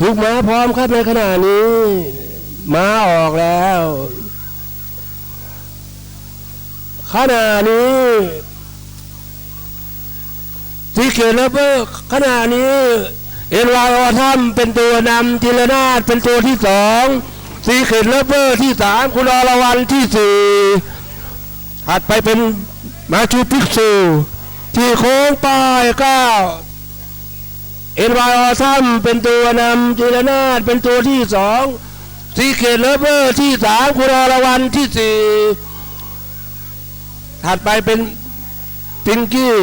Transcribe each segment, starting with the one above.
ทุกม้าพร้อมครับในขณะนี้ ม้าออกแล้ว ขณะนี้ที่เขตเลเวอร์ขณะนี้เอ็นวายอทัมเป็นตัวนำทีละนาดเป็นตัวที่สองสีเขตเลเวอร์ที่สามคุณอรวรรณที่สี่ถัดไปเป็นมาชูพิกซูที่โค้งป้ายเก้า เอ็นวายอซัมเป็นตัวนำจีรนาดเป็นตัวที่สองซีเกตเลเวอร์ที่สามคุณอรวันที่สี่ถัดไปเป็นปิงกี้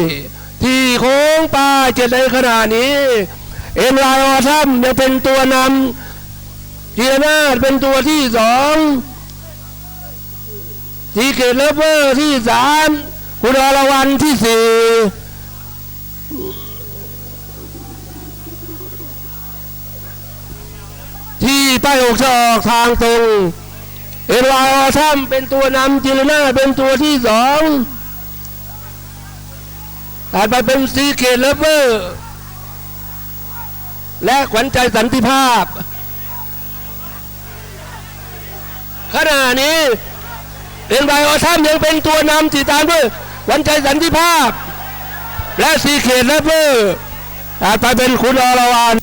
ที่โค้งป้าเจ็ดในขณะนี้เอ็นวายอซัมยังเป็นตัวนำจีรนาดเป็นตัวที่สองซีเกตเลเวอร์ที่สามคุณอรวันที่สี่ ใต้อกจะออกทางตรง เอ็นวายอซัมเป็นตัวนำจิลนาเป็นตัวที่สองถัดไปเป็นซีเกตเลเวอร์และขวัญใจสันติภาพ ขณะนี้เอ็นวายอซัมยังเป็นตัวนำติตามด้วยขวัญใจสันติภาพ และซีเกตเลเวอร์ถัดไปเป็นคุณอรวรรณ